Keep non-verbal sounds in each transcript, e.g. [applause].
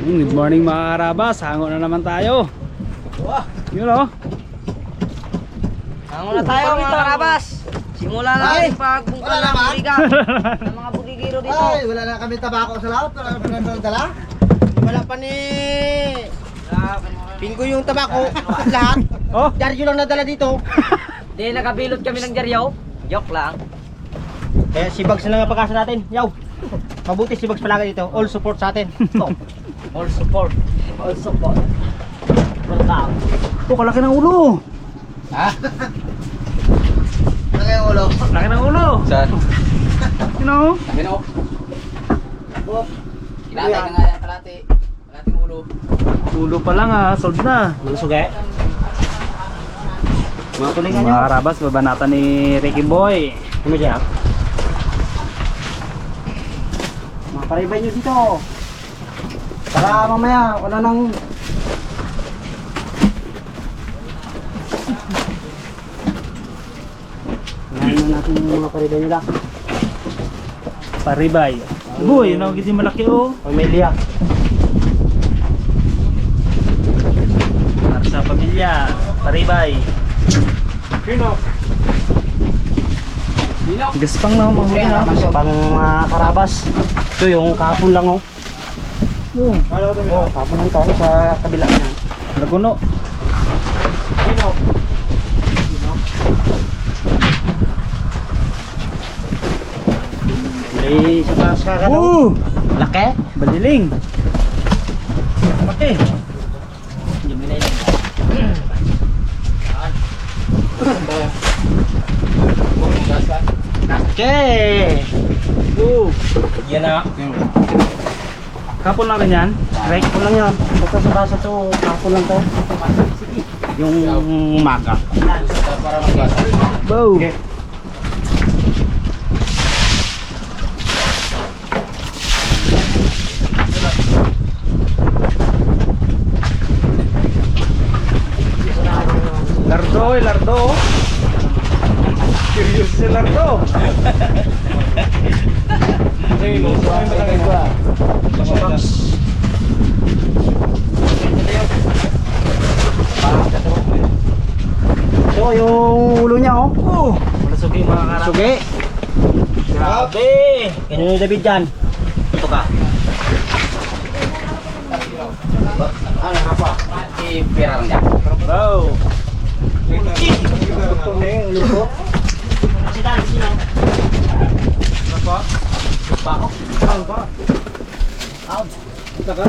Mm, Good morning mga karabas, hango na naman tayo. Yun oh. Hango na tayo mga karabas. Simula na Ay, ang pagbungkal wala ng naman. buliga [laughs] ng mga bugigiro dito. Ay, wala na kami tabako sa laot. Wala kami nandala. Wala pa ni... Pinggo yung tabako. [laughs] lahat. oh, Daryo lang nadala dito. [laughs] Di nakabilot kami ng jaryaw. Joke lang. Kaya si Bugs na lang ang pagkasa natin. Yaw. Mabuti si Bugs palagi dito. All support sa atin. Oh, All support. All support. Welcome. oh kalaki ng ulo. Ano yung ulo? Laki ng ulo. Saan? You know? Ano? Oh. Kinatay na nga yan, kalate. Kalating ulo. Ulo pa lang ah, sold na. Malusog eh. Mga tulingan nyo. Mga karabas, babanatan ni Ricky Boy. Ano dyan? Mga paribay nyo dito. Para mamaya, wala nang... Na natin yung mga paribay nila. Paribay. Boy, yun ang gisi malaki oh. Pamilya. Para sa pamilya. Paribay. Gaspang na mga mga karabas. Ito yung kapon lang oh. Oh, Oh, lang tayo sa kabila na. Laguno. May sa taas ka ka. Oh, Laki. baliling. Laki. Okay. Oh, Yan na. Kapon lang rin yan. Right ko lang yan. Basta sa basa to, kapon lang to. Yung umaga. Para magbasa. Bow. Okay. Lardo, eh, lardo. Curious si lardo. Hey, mo sa may malaki ba? So, yung ulo niya oh. Oh, malusugi mga karap. Sugi. Grabe. Ganyan yung David dyan. Ito ka. Ano ka pa? I-pera lang yan. Bow. Ito na yung ulo ko. Kasi dahil sino? Saan pa? Out. Ito ka?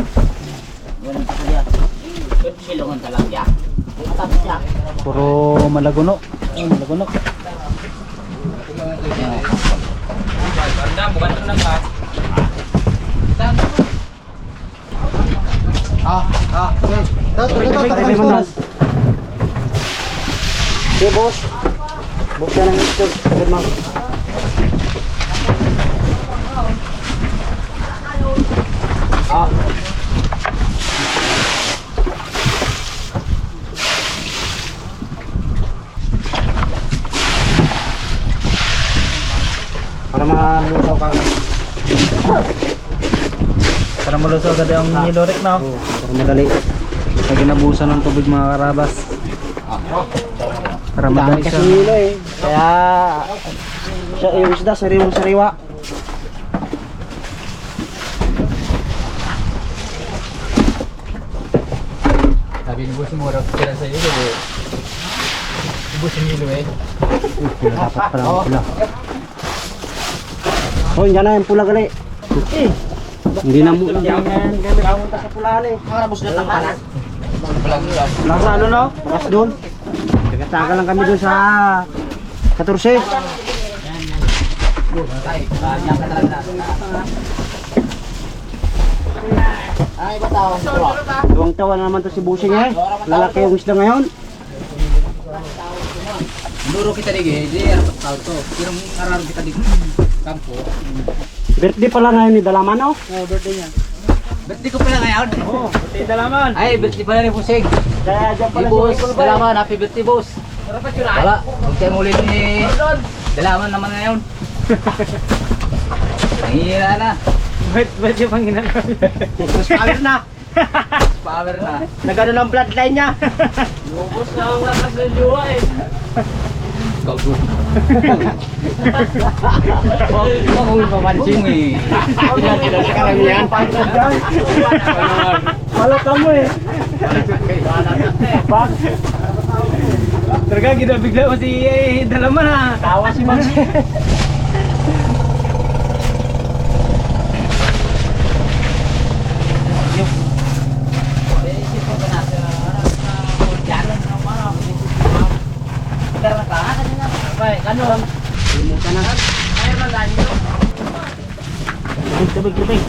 Ganun ka silungan ka lang yan. Matapos niya. Puro malaguno. Oh, malaguno. Banda, bukan ito lang ha. Ah, ah, okay. Ito, ito, ito, ito, ito, ito. Okay, boss. Boss ka ng ito. Good, ma'am. Para malusaw ka. Para malusog agad ang nilorik na. Oh, para madali. Lagi nabusan ng tubig mga karabas. Para madali kasi siya. nilo eh. Kaya siya yung isda sariwang sariwa. Sabi ni Boss Mura, kira sa iyo eh. Boss Milo eh. Dapat pala ang pula. Oh, yan na yung pula gali. Eh, hindi na mo. Hindi na gamit sa pula eh. Harabos na. Walang ulam. Lang sa ano no? Bakas doon. Nagatagal lang kami doon sa 14. Tay, ah, yan ka talaga na. Ay, bataw. Tuwang tawa na naman to si Busing eh. Lalaki yung isda ngayon. Nuro kita dige, di ano tao to. Pero araw kita di kampo. Birthday pala ngayon ni Dalaman no? Oh, birthday niya. Birthday ko pala ngayon. Oh, birthday dalaman. Ay, birthday pala ni Pusig. Kaya dyan pala boss, si ba? dalaman, happy birthday boss. Wala, huwag kayo muli ni dalaman naman ngayon. [laughs] Nangihira na. Wait, wait yung panginan kalir na. [laughs] Power na. Nagano ng bloodline niya. Ubus na ang lakas ng luwa eh. [laughs] Kago. Huwag mo papansin. eh. Karamihan. Wala ka mo eh. Talaga, ginabigla mo si eh, Dalaman ha. Tawa si Max. Tubig, tubig.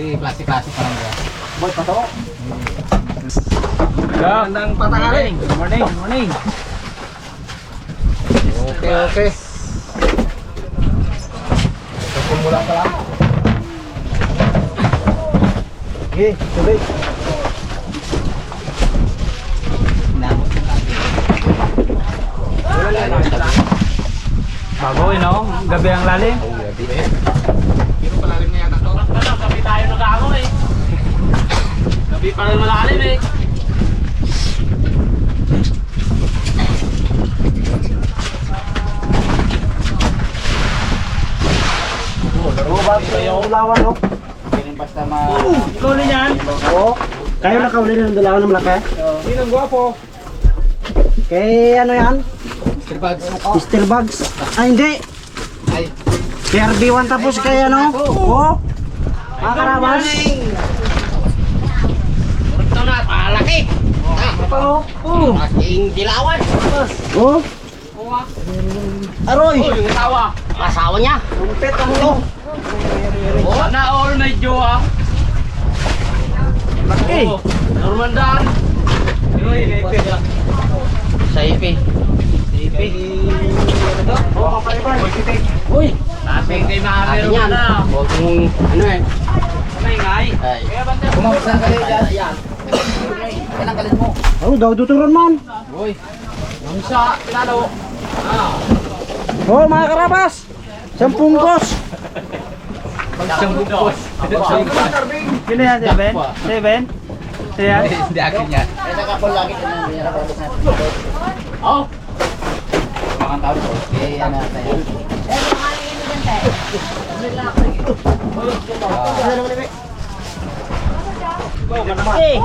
Eh, klase-klase pa lang ba? Boy, pato. Gandang patangaling. Good morning, good morning. Okay, okay. Pumula pa lang. Okay, tubig. Bago eh, no? Gabi ang lalim. Pero palalim na yata to. Gabi tayo nag-ako eh. Gabi pa rin malalim eh. Robot, yung ulawan, no? Ganyan basta ma... Ikaw na yan. Oo. Kayo na kauli ng dalawan ng malaki? Sino ang gwapo? Kay ano yan? Mr. Bugs. Mr. Bugs. Ah, hindi. Ay, Kay RB1 tapos kay ano? Oo. Mga karabas. Ito na, palaki. Oo. Aking dilawan. Oo. Aroy. yung asawa. Asawa niya. Kumpet ang ulo. Oh, na all may jowa. Laki. Oh, Normandaan. Sa ipi. Ipi. Oo, kapalibay. Uy, laping kay Akin yan. na. Huwag mong ano eh. Kamay ngay. Ay. kumamasa ka rin dyan. Yan. Kailang kalit mo. Oh, daw tuturon man. Uy. Yung sa pinalo. Ah. Oo, mga karabas. Sampung kos. Siyang bukos. Sino yan? Seven? Seven? Yan? Hindi akin yan. Oh, Mga tao ko. Eh, ano tayo. Eh.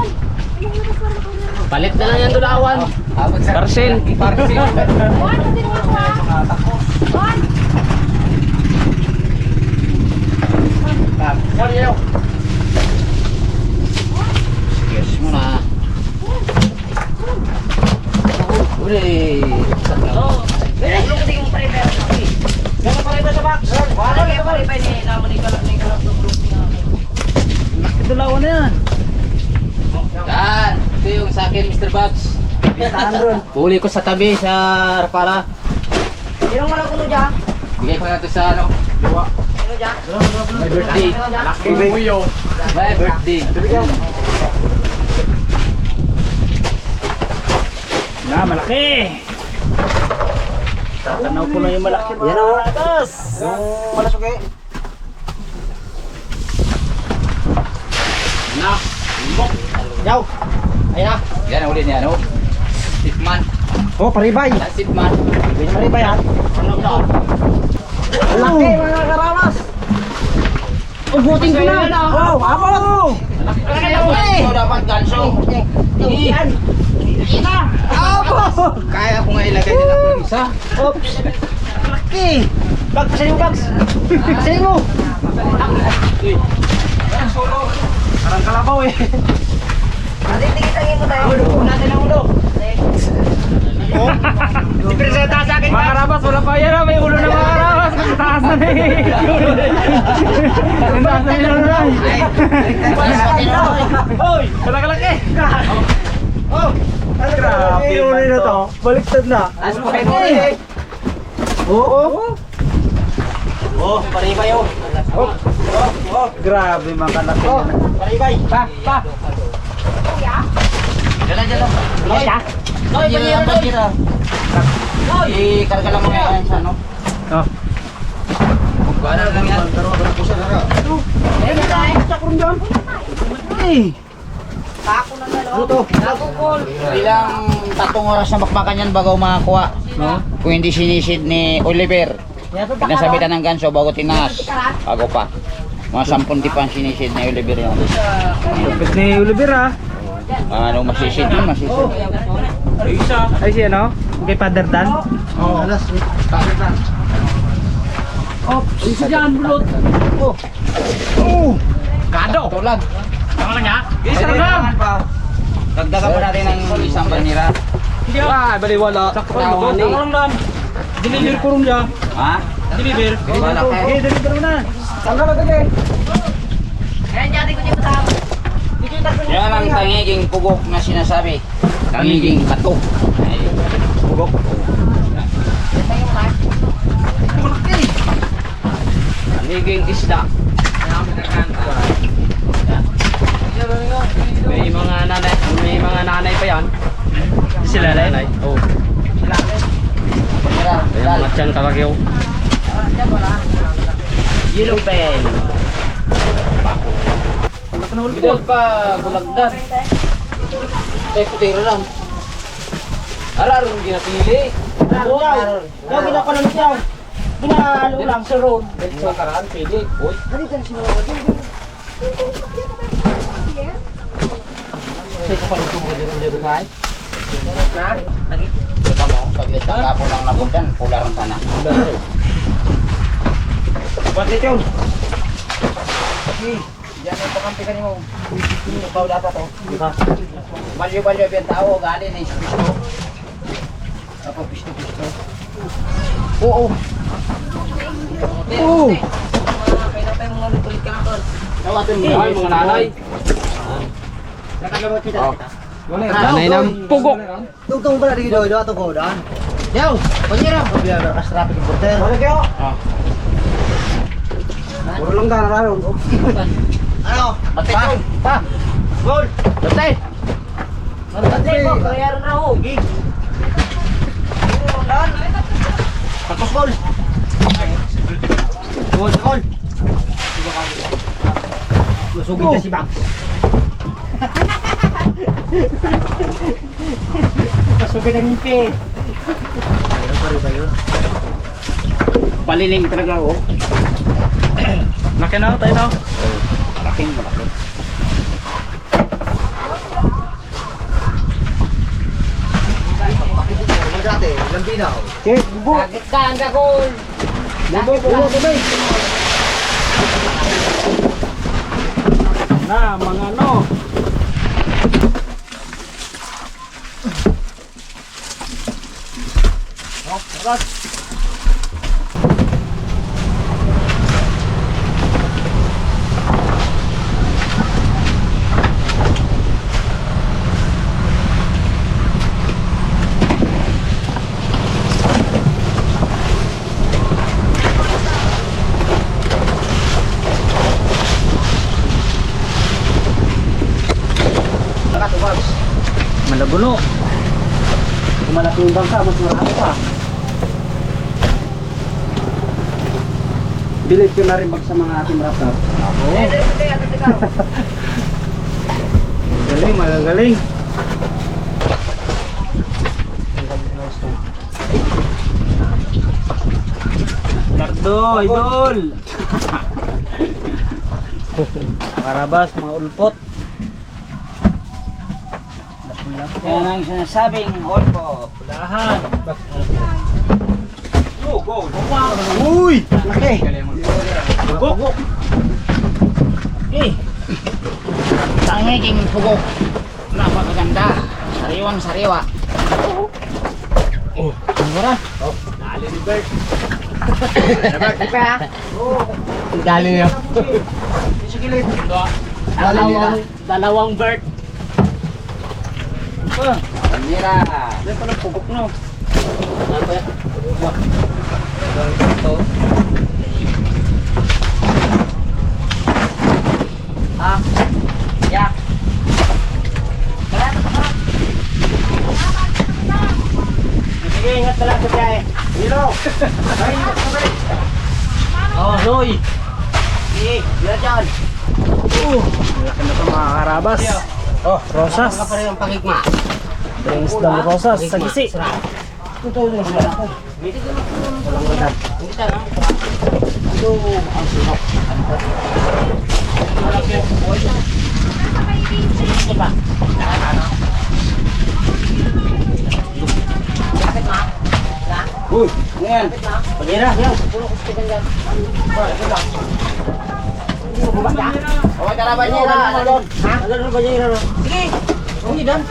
palit na lang yan dulawan. Ah, Parcel. Parcel. Yes muna. Uri. Gano'n pa rin ba sa box? Dalawa na yan. Yan. Ito yung sa akin, Mr. Bugs. Huli ko sa tabi sa Rapara. Sinong malakulo dyan? Bigay ko na ito sa ano. Luwa. My birthday. Laki buyo. My birthday. Na, malaki. Tatanaw ko na yung malaki. Yan o. Yung malasuki. Na. Yaw. Ayun na. Yan ang uli niya, no? Sipman. Oh, paribay. Yan, Sipman. Ganyan paribay ha. Laki mga karamas. Ubutin ko na. Oh, abot. Ito dapat ganso. Yan. Abot. Kaya ko nga ilagay din ako isa. Oops. Laki. Bag pa sa'yo, bags. Sa'yo mo. Parang kalabaw eh. Natin ang ulo. Ipresenta sa akin, Mga karabas, wala pa yan. ah. May ulo na mga karabas. Taas na na eh. Ang taas na yung ulo na. Hoy! Wala kalaki. Oh! Ano Grabe ulo na to. Baliktad na. As po kayo. Oo. Oh, paribay oh. Oh, oh, grabe mga kalaki. Oh, paribay. Pa, pa. Dala, dala. Loy. Loy, panira, Loy. I-karga lang mo yan sa ano. Oh, Wala lang yan. Bilang tatong oras na bakbakan yan bago makakuha. No? Kung hindi sinisid ni Oliver, pinasabitan ng ganso bago tinas. Bago pa. Mga sampung tipan sinisid ni Oliver yun. Tapos ni Oliver ah. Ano masisid yun, masisid. Ay siya no? Kay Father Dan. Oh, alas. Oh, isa dyan, bulot. Kado! Tulag. Tama lang ya? Isa lang pa. Dagdagan pa natin ng isang banira. Hindi ah. baliwala. Sakto lang. ni. Tama lang dan. Deliver ko rin niya. Ha? Deliver. Okay, deliver mo na. Tanggal na gabi. Yan ang tangiging pugok na sinasabi. Tangiging kato. Ay, Pugok. Tangiging isda. May mga nanay, may mga nanay pa yan. Sila nanay. Oh. Banira. May Bilal. mga tiyan kalagyaw. Yellow pen. Bidal pa bulagdan. Eh, putira lang. Arar, hindi napili. Arar, Yung ginakulang siya. Ginalo lang sa road. Sa karaan, pili. Uy. Say ko pa nito mo dito dito kay. Kita mo, pag litang kapo lang nabutan, pula rin sana. Bakit yun? Diyan ay pakampi ka mo. Ikaw dapat to. Balyo-balyo biyan tao, gali na pisto. Apa pisto-pisto? Oo. Oo. Tawatin mo Ay, mga nanay. Oh. Nanay ng pugok. Tungtong pala dito dito ato ko dan. Yaw, panyira. Biar berkas traffic importer. Wala kayo. Ah. Puro lang ka na Ano? Bate pa. Gol. Bate. Bante ko kaya na ho. Gig. Tapos gol. Gol, gol. Lusugin ka si Bang. Pasugin ang impi. Paliling talaga oh. Laki na, tayo na. Malaking malaki. Dati, lambinaw. Bakit ka ang gagol? Bakit ka? Na, mga ano. Malagulo. Kung malaki yung bangka, mas marami pa. Bilip ko na rin bag sa mga ating raptor. Galing, magagaling. Takdo, idol! Karabas, mga ulpot. Yan ang sinasabing olpo. Lahan. Uy! Laki! Go! Okay. Tangiging pugok. Napakaganda. Sariwang sariwa. Oh, mura. Dali niya. Dalawang, Dalawang bird. Pamira. Yan pala pugok no. Ah. Ya. Sige, ingat na lang sa biyahe. Na Oh, Noy. Sige, bila dyan. Laki na ito mga karabas. Oh, rosas. Ka ang pagigma. Brings down rosas sa gisi. Ito, Uy, yan? Pagira? Okay, tara ba niya? Ha? Ano ba niya? Sige. Hindi dan.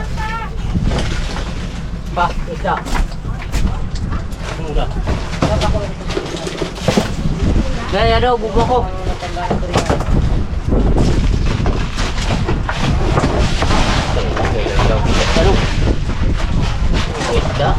Ba, isda. Mura. Kaya daw, bubo ko. Ano? Isda.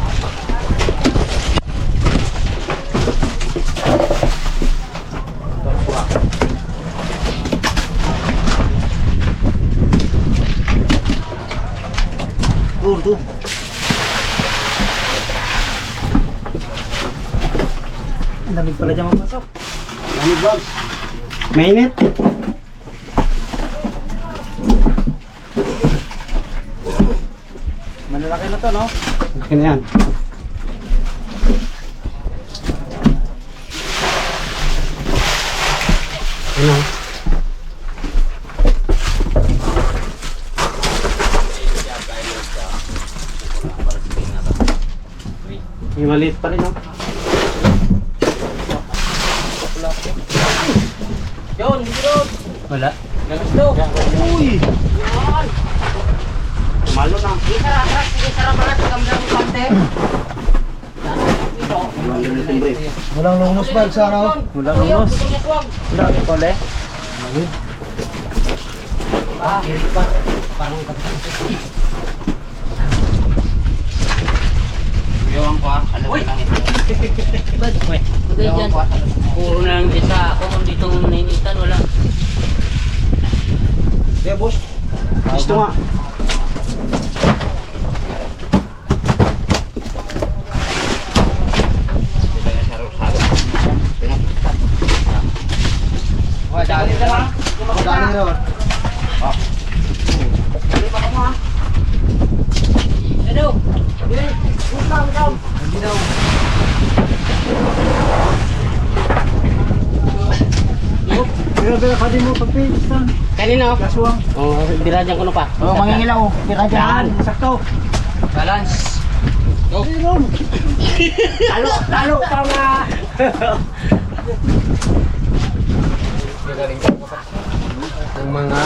Urdu. Ang damig pala dyan mapasok. Ano ba? Mainit? Malalaki na to, no? Laki na yan. Ano? Yung maliit pa rin, no? Yun, dito. Wala. Gusto. Uy! Malo na. Sige, sara, sara. Sige, sara, lang yung kante. Walang lungos ba sa ano? Walang lungos. Wala, pole. Ah, hirap pa. Parang Gawang ko ah. Alam mo lang ito. [laughs] Bad. Bagay dyan. Puro na lang isa. Ako kung dito nainitan, wala. Kaya boss, gusto nga. Dali na lang. Dali na. Ano? Bilay. Utang, utang. Pero pero kadi mo pagpisan. Kanina. Kaswang. Oh, biradyan ko na pa. Oh, mangingilaw. Pira dyan. Sakto. Balance. Talo, talo pa nga. Ang mga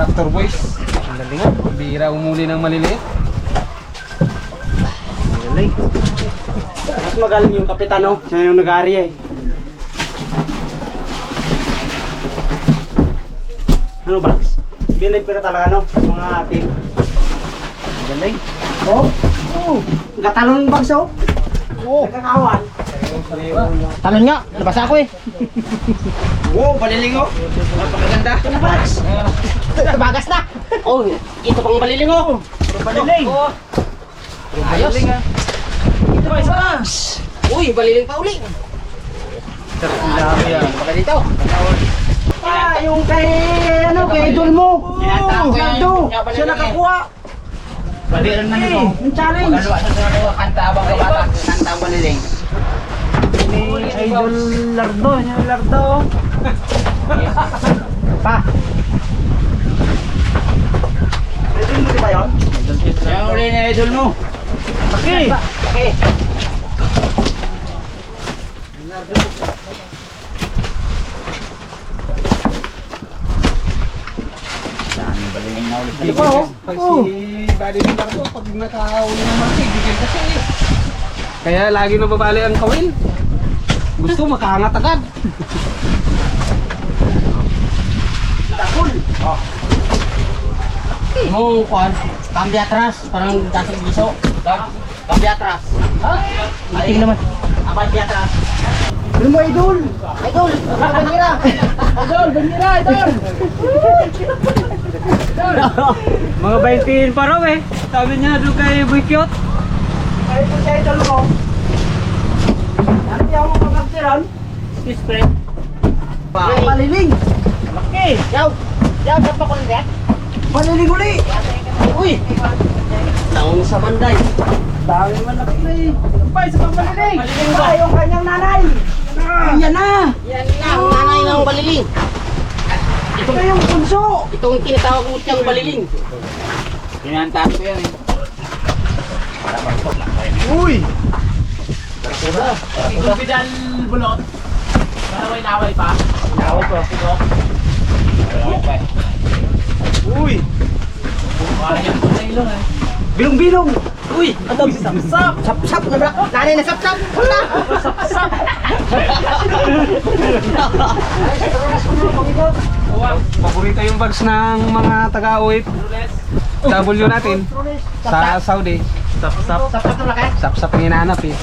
Raptor Boys. Ang galing nga. Bira umuli ng maliliit. Galing. Mas magaling yung kapitano. Siya yung nag-ari eh. Ano ba? Binay pera talaga no? Mga team. Galing. Oh! Oh! Gatalon bags oh! Oh! Nagkakawan. Talon nga. Nabasa ako eh. Wow! Paliling oh! Napakaganda. Bags! Bagas na. Oh, ito pang balilingo. Paniling. Ayos. Ito ba isa? Uy, baliling pa uli. Dami yan. Baka dito. Ah! Yung kay... ano? Kay idol mo! Nando! Siya nakakuha! Baliran na nito. Eh, yung challenge! Dalawa sa dalawa. Kanta abang kabata. Kanta ang baliling. Ni Idol Lardo. Yung Lardo. [laughs] Pa. Idol mo di ba yun? Yung uli na idol mo. Okay. Okay. Dami baliling na ulit. Ito pa oh. Pag Oh. si Buddy Pintar ko, pag nakahuli ng malaki, bigyan kasi eh. Kaya lagi nababali ang kawin. Gusto [laughs] makaangat agad. Mong kuan, cambio atras, parang dasig giso. Cambio atras. Ha? Iting naman. Di atras. Ano mo idol? Idol, bandera. Idol, bandira, idol. Mga 20 pa raw eh. Sabi niya doon kay Cute. Kaya po siya idol mo. Ano di ako makakasiran? Kiss friend. Ay, Maliling. Laki. Yaw. Yaw, sa pa nila. Maliling uli. Uy. Naong sa banday. Dami man laki na eh. Pay, sa pambaliling. Ah, yung kanyang nanay. Yan na. Yan na, ang nanay ng baliling. Ito na yung punso. Itong tinatawag mo siyang baliling. Pinantahan ko yan eh. Uy. Bidal bulot. Laway-laway pa. Tawag ko. Uy. Wala yan po sa ilong eh. Bilong-bilong. Uy, ato sap-sap. Sap-sap na bra. Nanay na sap-sap. Wala. Sap-sap. Paborito yung bags ng mga taga-uwit. W natin. Sa Saudi. Sap-sap. Sap-sap na laki. Sap-sap yung hinahanap eh.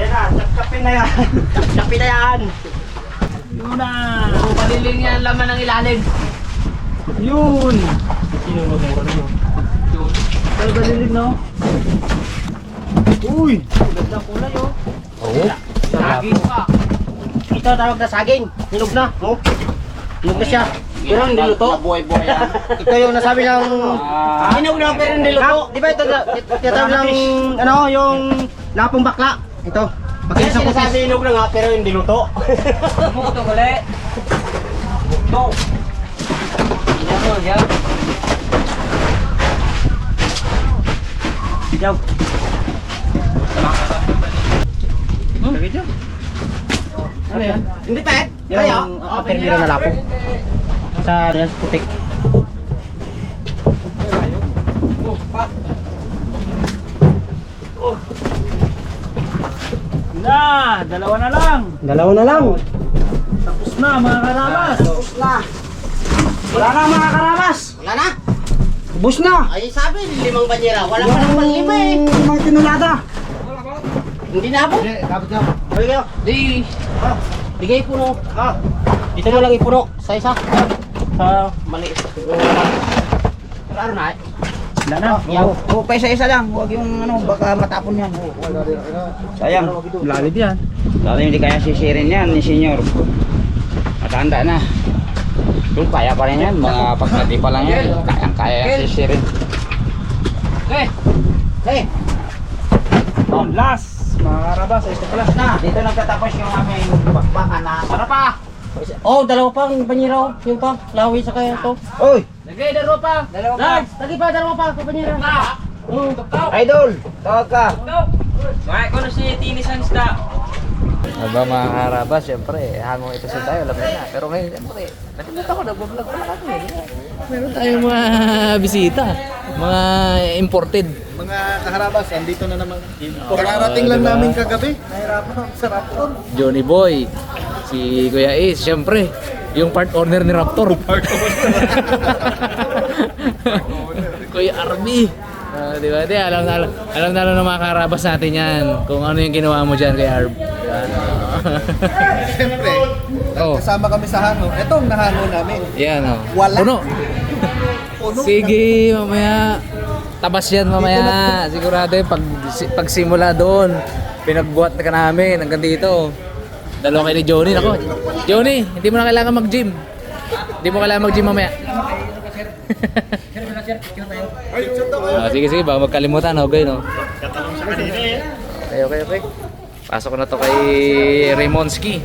Yan na, kapin na yan. Sap-sap na yan. Yun na. Paliling yan laman ng ilalim. Yun. Maliling no. Uy. Ganda kulay oh. Oo. Saging pa. Ito tawag na saging. Hinog na. Oh. Hinog na siya. Pero hindi luto. Buhay-buhay yan. Ito yung nasabi ng hinog na pero hindi luto. Di ba ito tinatawag ng ano yung lapong bakla. Ito. Kaya sinasabi hinog na nga pero hindi luto. Buto gali. Buto. Yan yan. Ikaw. Ano yan? Hindi pa eh. Yung uh, permira na lapo. Sa riyan putik. Na, dalawa na lang. Dalawa na lang. Tapos na, mga karamas. Tapos na. Wala na mga karamas. Wala na. Bus na. Ay sabi, limang banyera. Wala pa naman lima eh. Mga tinulada. Hindi na po. Dapat na. Bigay kayo. Di. Ah, bigay puno. Ah, dito na lang ipuno. Sa isa. Sa maliit. Ano na eh? Wala na. Yaw. O, pa isa-isa lang. Huwag yung ano, baka matapon yan. Sayang. Lalim yan. Lalo hindi kaya sisirin yan ni Senyor. Matanda na. Doon kaya pa rin yan. Mga pagkati pa lang yan. Kayang-kaya yan sisirin. Eh. Hey, Oh, last. Mga karabas, ito pala. Na, dito nagtatapos yung aming bakbakan na. Para pa. Oh, dalawa pang banyera oh. Yung pa, lawi sa kaya to. Oy, Lagay, dalawa pa. Dalawa pa. Lagi pa, dalawa pa, banyera. Na. Oh, idol, tawag ka. Bakit ko na si Tinisan Sta. Aba mga karabas, syempre, hangong ito sa tayo, alam na. Pero ngayon, syempre, nakikita ko, nag-vlog pala kami. Meron tayong mga bisita, mga imported. Mga kaharabas, andito na naman. Kararating lang namin kagabi. Nahirapan ako sa Raptor. Johnny Boy, si Kuya Ace, syempre, yung part owner ni Raptor. [laughs] Part [laughs] Kuya Arby. Ah, di ba? Di, alam na alam, alam na alam ng mga karabas natin yan. Kung ano yung ginawa mo dyan kay Arb. Yan. Siyempre, oh, kasama kami sa hango. Ito ang nahano namin. yan oh. Wala. Puno. [laughs] Puno. Sige, mamaya. Tabas yan mamaya. Sigurado yung pag, si- pagsimula doon. Pinagbuhat na ka namin hanggang dito. Dalawa kayo ni Johnny. Nako. Johnny, hindi mo na kailangan mag-gym. Hindi mo kailangan mag-gym mamaya. [laughs] Ah, sige, sige. Baka magkalimutan. Okay, no? Okay, okay, okay. Pasok ko na to kay Raymonski.